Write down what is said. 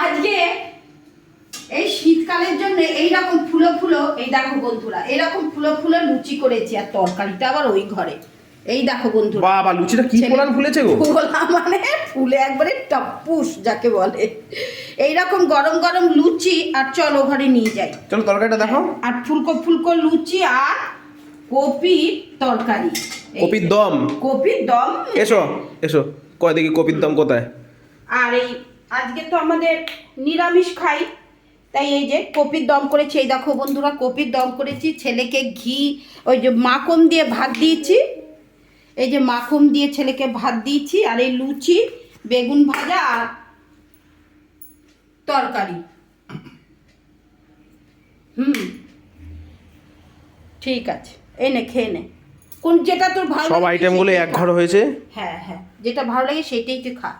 আজকে এই শীতকালের জন্য এইরকম ফুলো ফুলো এই দেখো বন্ধুরা এইরকম ফুলো ফুলো লুচি করেছি আর তরকারিটা আবার ওই ঘরে। এই দেখো বন্ধুরা। বাবা লুচিটা কি পোলান ফুলেছে গো? ফোলা মানে ফুলে একবারে টপ্পুস যাকে বলে। এই রকম গরম গরম লুচি আর চলো ঘরে নিয়ে যাই। চলো তরকারিটা দেখো। আর ফুলকো ফুলকো লুচি আর কপির তরকারি। কপির দম। কপির দম। এসো এসো। কয় দেখি কপির দম কোথায়? আর এই আজকে তো আমাদের নিরামিষ খাই। তাই এই যে কপির দম করেছি। এই দেখো বন্ধুরা কপির দম করেছি। ছেলেকে ঘি ওই যে মাখন দিয়ে ভাত দিয়েছি। এই যে মাখন দিয়ে ছেলেকে ভাত দিয়েছি। আর এই লুচি বেগুন ভাজা আর তরকারি। হুম ঠিক আছে। এনে খেয়ে নে। কোন যেটা তোর ভালো সব আইটেমগুলো এক ঘর হয়েছে? হ্যাঁ হ্যাঁ। যেটা ভালো লাগে সেটাই তুই খা।